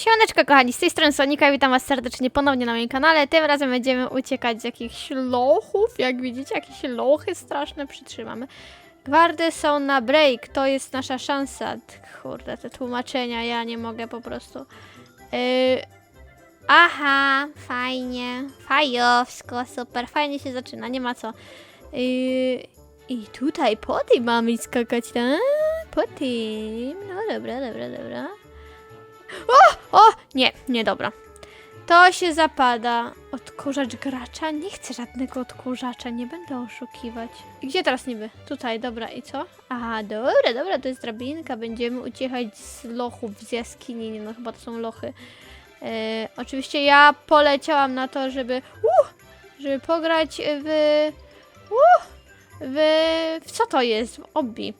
Siemaneczko kochani, z tej strony Sonika, witam was serdecznie ponownie na moim kanale. Tym razem będziemy uciekać z jakichś lochów, jak widzicie, jakieś lochy straszne przytrzymamy. Gwardy są na break, to jest nasza szansa. Kurde, te tłumaczenia, ja nie mogę po prostu. Yy... Aha, fajnie, fajowsko, super, fajnie się zaczyna, nie ma co. Yy... I tutaj po tym mamy skakać, tak? Po tym, no dobra, dobra, dobra. O! O! Nie, nie dobra. To się zapada. Odkurzacz gracza? Nie chcę żadnego odkurzacza, nie będę oszukiwać. I gdzie teraz niby? Tutaj, dobra, i co? Aha, dobra, dobra, to jest drabinka. Będziemy uciekać z lochów, z jaskini. Nie no, chyba to są lochy. E, oczywiście ja poleciałam na to, żeby. Uh, żeby pograć w. Uh, w. w co to jest? W Obbi.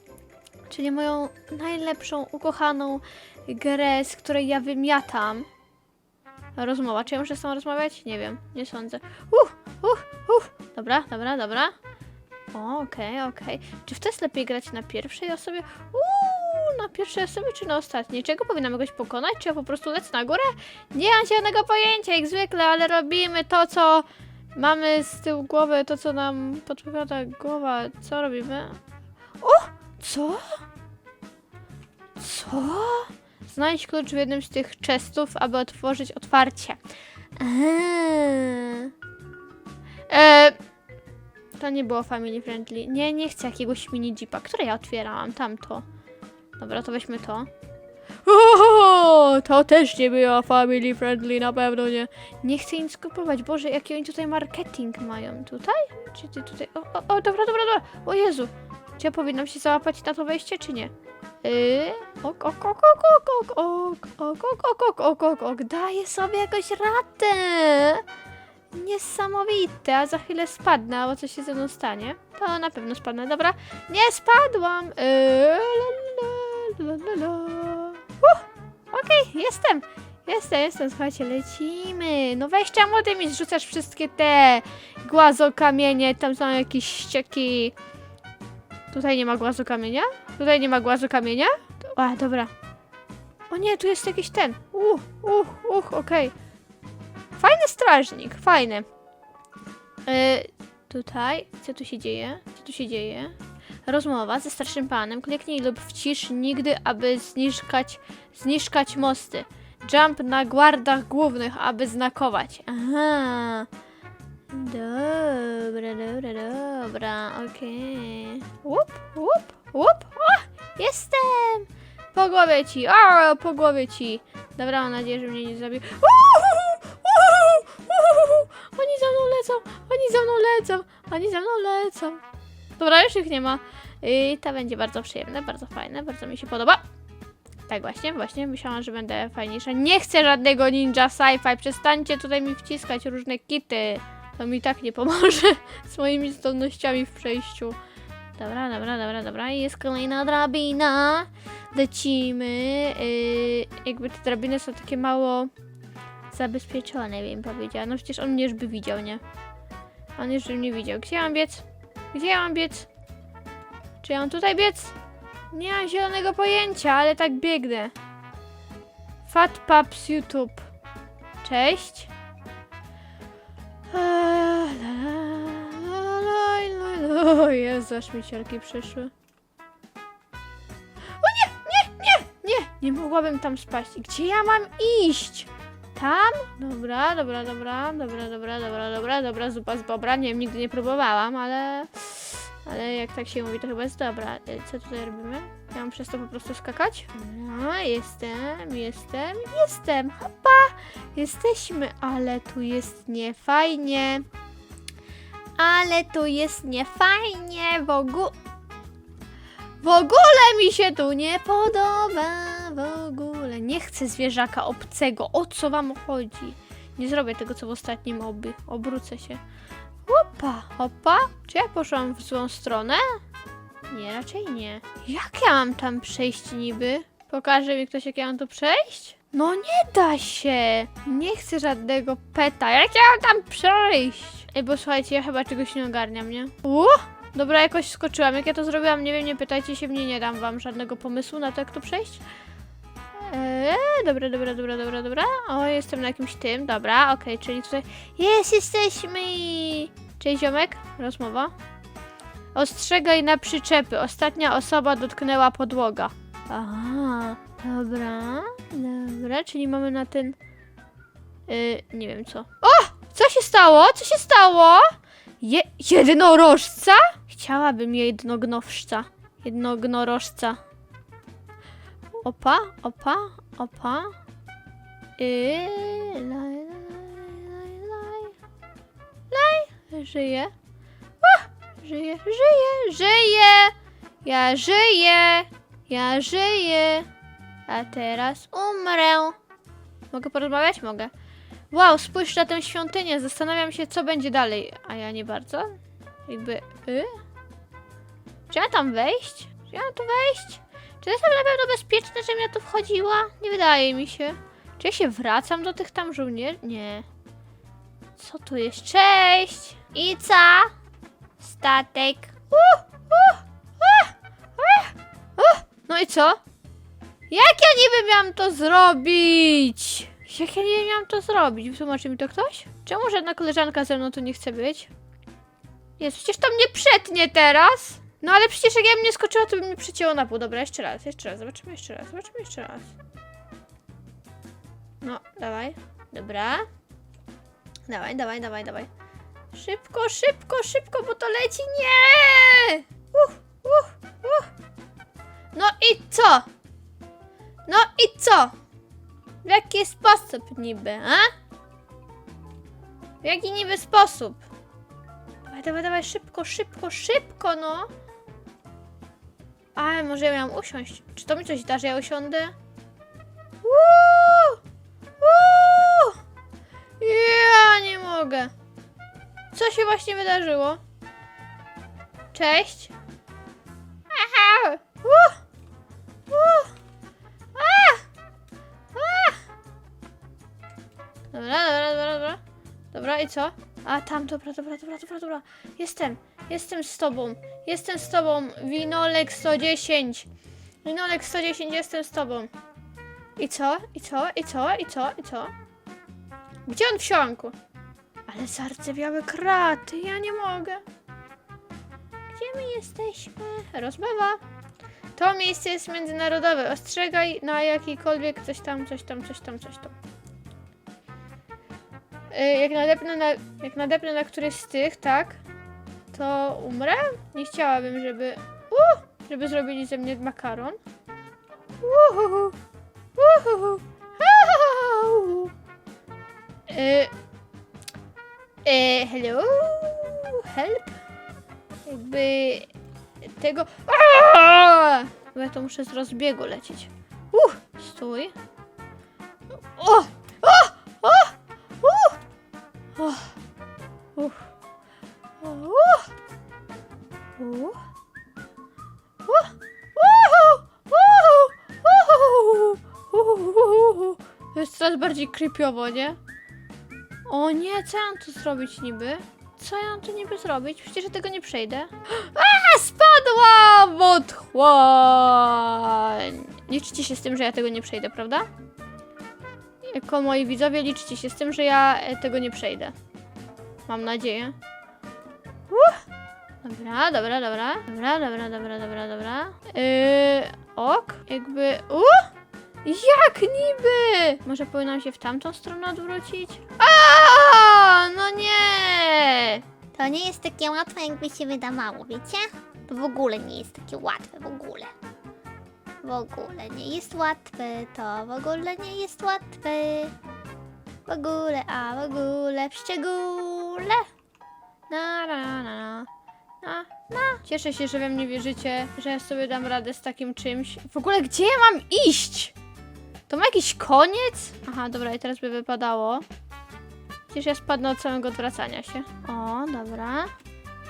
Czyli moją najlepszą, ukochaną grę, z której ja wymiatam. Rozmowa. Czy ja muszę z tą rozmawiać? Nie wiem, nie sądzę. Uh, uh, uh. Dobra, dobra, dobra. Okej, okej. Czy w to jest lepiej grać na pierwszej osobie? Uuu, na pierwszej osobie czy na ostatniej? Czego powinnam jakoś pokonać? Czy ja po prostu lecę na górę? Nie mam zielonego pojęcia, jak zwykle, ale robimy to, co mamy z tyłu głowy, to, co nam podpowiada głowa. Co robimy? O! Co? Co? Znajdź klucz w jednym z tych chestów, aby otworzyć otwarcie. Eee. To nie było family friendly. Nie, nie chcę jakiegoś mini jeepa. Które ja otwierałam? Tamto. Dobra, to weźmy to. To też nie było family friendly, na pewno nie. Nie chcę nic kupować. Boże, jaki oni tutaj marketing mają. Tutaj? Czy ty tutaj? O, o, o dobra, dobra, dobra. O Jezu. Czy ja powinnam się załapać na to wejście, czy nie? Yy, ok, ok, ok, ok, ok, ok, ok, ok, ok, ok, ok, ok, daję sobie jakoś radę. Niesamowite, a za chwilę spadnę, albo coś się ze mną stanie. To na pewno spadnę, dobra. Nie spadłam. Yy. Uh, Okej, jestem. Jestem, jestem, słuchajcie, lecimy. No weź czemu ty mi zrzucasz wszystkie te głazokamienie, tam są jakieś ścieki. Tutaj nie ma głazu kamienia? Tutaj nie ma głazu kamienia? A, dobra. O nie, tu jest jakiś ten. Uch, uch, uch, okej. Fajny strażnik, fajny. E, tutaj, co tu się dzieje? Co tu się dzieje? Rozmowa ze starszym panem. Kliknij lub wcisz nigdy, aby zniszczać, zniszczać mosty. Jump na gwardach głównych, aby znakować. Aha. Dobra, dobra, dobra, okej. Łup, łup, łup. O, jestem! Po głowie ci, o, po głowie ci. Dobra, mam nadzieję, że mnie nie zabił. Oni za mną lecą, oni za mną lecą, oni za mną lecą. Dobra, już ich nie ma. I to będzie bardzo przyjemne, bardzo fajne, bardzo mi się podoba. Tak właśnie, właśnie, myślałam, że będę fajniejsza. Nie chcę żadnego ninja sci-fi, przestańcie tutaj mi wciskać różne kity. To mi tak nie pomoże z moimi zdolnościami w przejściu. Dobra, dobra, dobra, dobra. I Jest kolejna drabina. Lecimy. Yy, jakby te drabiny są takie mało zabezpieczone, bym powiedziała. No przecież on mnie już by widział, nie? On już by mnie widział. Gdzie ja mam biec? Gdzie ja mam biec? Czy ja mam tutaj biec? Nie mam zielonego pojęcia, ale tak biegnę. Fat Paps YouTube. Cześć. Eee, O Jezu, aż mi ciarki przyszły. O nie, nie, nie, nie, nie mogłabym tam spaść. Gdzie ja mam iść? Tam? Dobra, dobra, dobra, dobra, dobra, dobra, dobra, dobra, zupa z bobra. Nie wiem, nigdy nie próbowałam, ale... Ale jak tak się mówi, to chyba jest dobra. E, Co tutaj robimy? Ja mam przez to po prostu skakać? No, jestem, jestem, jestem. Hopa! Jesteśmy, ale tu jest niefajnie. Ale tu jest niefajnie w ogóle. W ogóle mi się tu nie podoba. W ogóle. Nie chcę zwierzaka obcego. O co wam chodzi? Nie zrobię tego, co w ostatnim oby. Obrócę się. Hopa, hopa. Czy ja poszłam w złą stronę? Nie, raczej nie. Jak ja mam tam przejść niby? Pokaże mi ktoś, jak ja mam tu przejść? No nie da się! Nie chcę żadnego peta. Jak ja mam tam przejść? Ej, bo słuchajcie, ja chyba czegoś nie ogarniam, nie? U! Dobra, jakoś skoczyłam. Jak ja to zrobiłam, nie wiem, nie pytajcie się mnie, nie dam wam żadnego pomysłu na to, jak tu przejść. Eee, dobra, dobra, dobra, dobra, dobra. O, jestem na jakimś tym, dobra, okej, czyli tutaj... Jest, jesteśmy! Cześć, ziomek, rozmowa. Ostrzegaj na przyczepy. Ostatnia osoba dotknęła podłoga. Aha, dobra, dobra, czyli mamy na ten... Yy, nie wiem co. Co się stało? Co się stało? Je jednorożca? Chciałabym jednognowszca. Jednognorożca. Opa, opa, opa. Yy, laj, laj, laj, laj. Żyje. Żyje, żyje, żyje. Ja żyję. Ja żyję. A teraz umrę. Mogę porozmawiać? Mogę. Wow, spójrz na tę świątynię. Zastanawiam się, co będzie dalej. A ja nie bardzo. Jakby. Y? Czy ja tam wejść? Czy ja tu wejść? Czy to jest na pewno bezpieczne, żebym ja tu wchodziła? Nie wydaje mi się. Czy ja się wracam do tych tam żołnierzy? Nie. Co tu jest? Cześć! I co? Statek. Uh, uh, uh, uh, uh. No i co? Jak ja niby miałam to zrobić? Jak ja nie miałam to zrobić? Wytłumaczy mi to ktoś? Czemu żadna koleżanka ze mną tu nie chce być? Jest, przecież to mnie przetnie teraz. No ale przecież jak ja bym nie skoczyła, to by mnie przecięło na pół. Dobra, jeszcze raz, jeszcze raz, zobaczymy jeszcze raz, zobaczymy jeszcze raz. No, dawaj. Dobra. Dawaj, dawaj, dawaj, dawaj. Szybko, szybko, szybko, bo to leci. Nie! Uh, uh, uh. No i co? No i co? W jaki sposób niby, a? W jaki niby sposób? Dawaj, dawaj, dawaj, szybko, szybko, szybko, no. Ale może ja miałam usiąść. Czy to mi coś da, że ja usiądę? Uuu! Uuu! Ja nie mogę. Co się właśnie wydarzyło? Cześć. Aha! Uh! Dobra, dobra, dobra, dobra. Dobra, i co? A, tam, dobra, dobra, dobra, dobra, dobra. Jestem, jestem z tobą. Jestem z tobą. Winolek 110. Winolek 110, jestem z tobą. I co? I co? I co? I co? I co? Gdzie on wsiąkł? Ale zardzewiałe kraty, ja nie mogę. Gdzie my jesteśmy? Rozmowa. To miejsce jest międzynarodowe. Ostrzegaj na jakikolwiek coś tam, coś tam, coś tam, coś tam. Y, Jak nadepnę na, jak nadepnę na któryś z tych, tak, to umrę? Nie chciałabym, żeby... Uh, żeby zrobili ze mnie makaron. Uhuhu. Uhuhu. Au. Y, y, hello? Help? Jakby tego... Aaaa! Bo ja to muszę z rozbiegu lecieć. Uh, stój. O! Bardziej creepiowo, nie? O nie, co ja mam tu zrobić niby? Co ja mam tu niby zrobić? Przecież ja tego nie przejdę. A, spadłam otchłań! Liczycie się z tym, że ja tego nie przejdę, prawda? Jako moi widzowie liczcie się z tym, że ja e, tego nie przejdę. Mam nadzieję. Uh! Dobra, dobra, dobra. Dobra, dobra, dobra, dobra, dobra. Yy, ok, jakby... Uh! Jak niby? Może powinnam się w tamtą stronę odwrócić? A, no nie! To nie jest takie łatwe, jakby się wydawało, wiecie? To w ogóle nie jest takie łatwe, w ogóle. W ogóle nie jest łatwe, to w ogóle nie jest łatwe. W ogóle, a w ogóle, w szczególe. Na, na, na, na. Na, na. Cieszę się, że we mnie wierzycie, że ja sobie dam radę z takim czymś. W ogóle gdzie ja mam iść? To ma jakiś koniec? Aha, dobra, i teraz by wypadało. Przecież ja spadnę od samego odwracania się. O, dobra.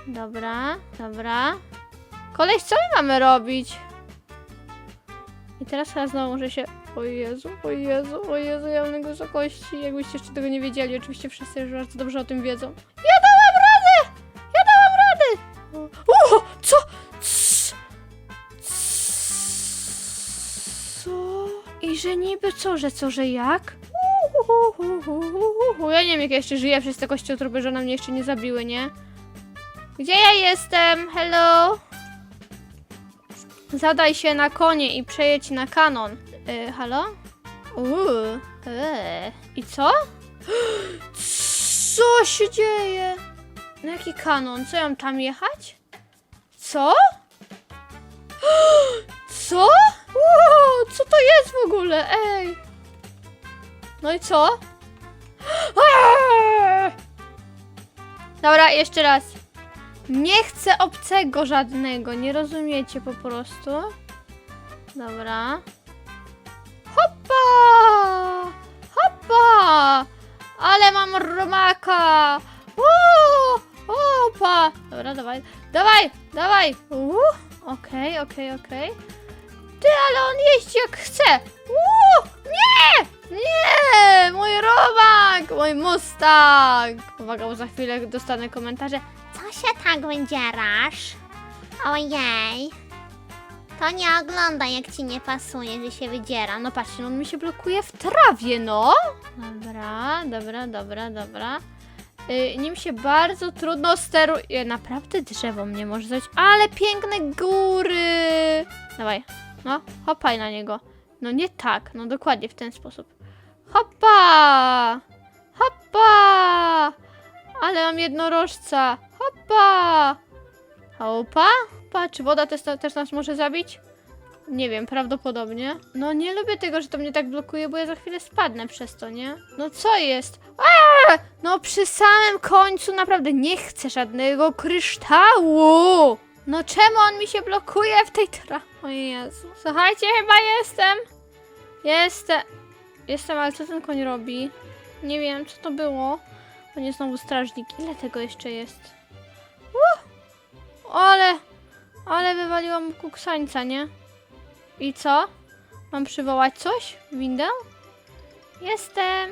Dobra, dobra. Koleś, co my mamy robić? I teraz chyba znowu muszę się... O Jezu, o Jezu, o Jezu, ja mam wysokości. Jakbyście jeszcze tego nie wiedzieli, oczywiście wszyscy już bardzo dobrze o tym wiedzą. Ja dałam radę! Ja dałam radę! O, Co? Że niby co, że co, że jak? Uhuhuhuhuhuhu. Ja nie wiem, jak ja jeszcze żyję przez te kościotrupy, że one mnie jeszcze nie zabiły, nie? Gdzie ja jestem? Hello? Zadaj się na konie i przejedź na kanon. Y, halo? Uuu, eee. I co? Co się dzieje? Na jaki kanon? Co ja mam tam jechać? Co? Co? Wow, co to jest w ogóle? Ej! No i co? Dobra, jeszcze raz. Nie chcę obcego żadnego, nie rozumiecie po prostu. Dobra. Hoppa! Hoppa! Ale mam rumaka! Uuu! Opa! Dobra, dawaj, dawaj, dawaj! Okej, okej, okej. Ty, ale on jeździ jak chce! Uuu! Nie! Nie! Mój rumak! Mój Mustang! Uwaga, bo za chwilę dostanę komentarze. Co się tak wydzierasz? Ojej. To nie oglądaj, jak ci nie pasuje, że się wydziera. No patrzcie, on mi się blokuje w trawie, no! Dobra, dobra, dobra, dobra. Y, nim się bardzo trudno steruje. Naprawdę drzewo mnie może zrobić, ale piękne góry! Dawaj, no, hopaj na niego. No nie tak, no dokładnie w ten sposób. Hoppa! Hoppa! Ale mam jednorożca. Hoppa! Hopa? Hopa, czy woda też, też nas może zabić? Nie wiem, prawdopodobnie. No nie lubię tego, że to mnie tak blokuje, bo ja za chwilę spadnę przez to, nie? No co jest? Aaa! No przy samym końcu naprawdę nie chcę żadnego kryształu! No czemu on mi się blokuje w tej tra... O Jezu. Słuchajcie, chyba jestem. Jestem. Jestem, ale co ten koń robi? Nie wiem, co to było. To nie znowu strażnik. Ile tego jeszcze jest? Uh! Ale... Ale wywaliłam kuksańca, nie? I co? Mam przywołać coś? Windę? Jestem.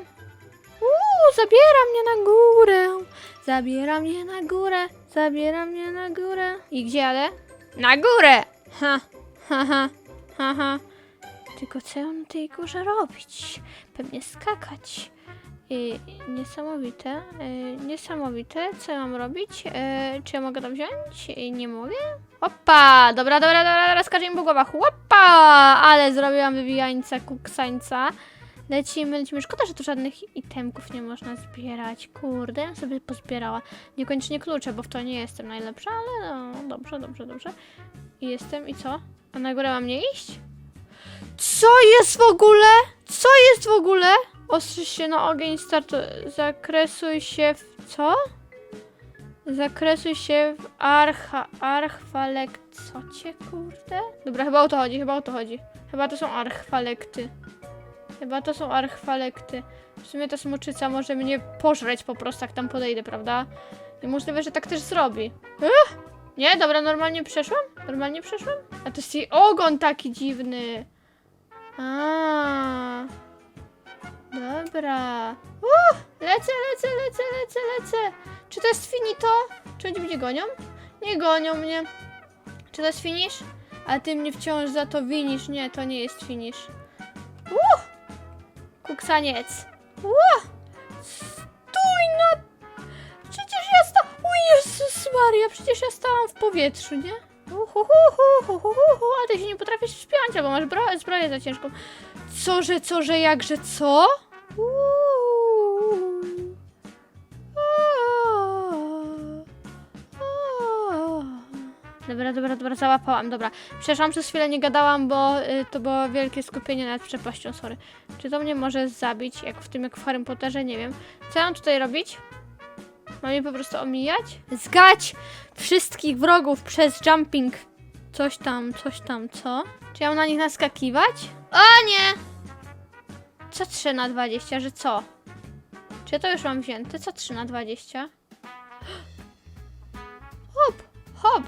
Uuu, zabiera mnie na górę. Zabiera mnie na górę. Zabiera mnie na górę. I gdzie jadę? Na górę! Ha, ha, ha, ha, ha. Tylko co mam na tej górze robić? Pewnie skakać. I, niesamowite, y, niesamowite. Co ja mam robić? Y, czy ja mogę to wziąć? Y, nie mogę? Opa! Dobra, dobra, dobra, dobra, skaczemy po głowach. Opa! Ale zrobiłam wywijańca, kuksańca. Lecimy, lecimy. Szkoda, że tu żadnych itemków nie można zbierać. Kurde, ja sobie pozbierała. Niekoniecznie klucze, bo w to nie jestem najlepsza, ale no, dobrze, dobrze, dobrze. I jestem, i co? A na górę mam nie iść? Co jest w ogóle? Co jest w ogóle? Ostrzyż się na ogień, start. Zakresuj się w... co? Zakresuj się w archa... archwalekcocie, kurde? Dobra, chyba o to chodzi, chyba o to chodzi. Chyba to są archwalekty. Chyba to są archwalekty. W sumie ta smoczyca może mnie pożreć po prostu, jak tam podejdę, prawda? I możliwe, że tak też zrobi. Ech! Nie? Dobra, normalnie przeszłam? Normalnie przeszłam? A to jest jej ogon taki dziwny. A. Dobra. Uh, lecę, lecę, lecę, lecę, lecę. Czy to jest finito? Czy oni mnie gonią? Nie gonią mnie. Czy to jest finish? A ty mnie wciąż za to winisz. Nie, to nie jest finish. Uh! Kuksaniec. Uh! Jezus Maria, przecież ja stałam w powietrzu, nie? Uhuhuhuhuhuhu, a ty się nie potrafisz wspiąć, albo masz bro- zbroję za ciężką. Co, że co, że jakże co? Uuu. Dobra, dobra, dobra, załapałam, dobra. Przeszłam przez chwilę, nie gadałam, bo y, to było wielkie skupienie nad przepaścią, sorry. Czy to mnie może zabić, jak w tym, jak w Harry Potterze, nie wiem. Co ja mam tutaj robić? Mam je po prostu omijać? Zgać wszystkich wrogów przez jumping. Coś tam, coś tam, co? Czy ja mam na nich naskakiwać? O nie! Co 3 na 20, że co? Czy ja to już mam wzięte? Co 3 na 20? Hop, hop.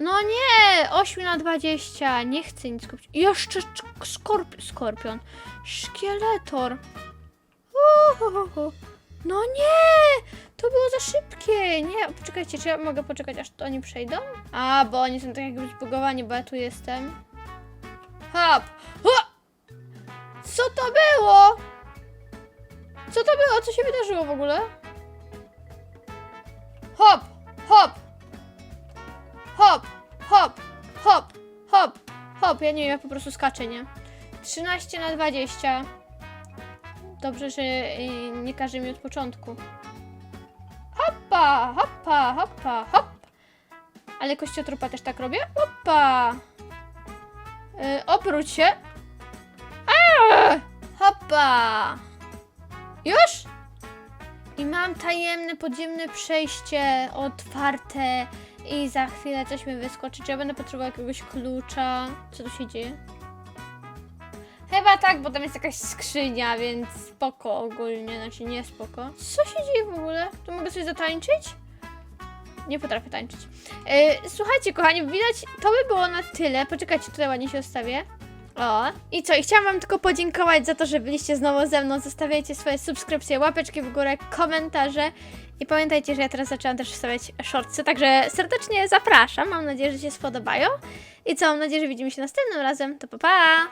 No nie, 8 na 20. Nie chcę nic kupić. Jeszcze cz- skorp skorpion. Szkieletor. Uhuhu. No nie! To było za szybkie. Nie, poczekajcie, czy ja mogę poczekać, aż oni przejdą? A, bo oni są tak jakby zbugowani, bo ja tu jestem. Hop! Hop! Co to było? Co to było? Co się wydarzyło w ogóle? Hop, hop, hop, hop, hop, hop, hop. Ja nie wiem, ja po prostu skaczę, nie? 13 na 20. Dobrze, że y, nie każe mi od początku. Hoppa, hoppa, hoppa, hop. Ale kościotrupa też tak robię. Hoppa. Y, obróć się. Aaa! Hoppa. Już? I mam tajemne podziemne przejście otwarte i za chwilę coś mi wyskoczy. Czy ja będę potrzebował jakiegoś klucza? Co tu się dzieje? Chyba tak, bo tam jest jakaś skrzynia, więc spoko ogólnie, znaczy nie spoko. Co się dzieje w ogóle? Tu mogę coś zatańczyć? Nie potrafię tańczyć. Yy, słuchajcie, kochani, widać, to by było na tyle. Poczekajcie, tutaj ładnie się ustawię. O. I co? I chciałam Wam tylko podziękować za to, że byliście znowu ze mną. Zostawiajcie swoje subskrypcje, łapeczki w górę, komentarze. I pamiętajcie, że ja teraz zaczęłam też wstawiać shortsy, także serdecznie zapraszam. Mam nadzieję, że się spodobają. I co? Mam nadzieję, że widzimy się następnym razem. To pa pa!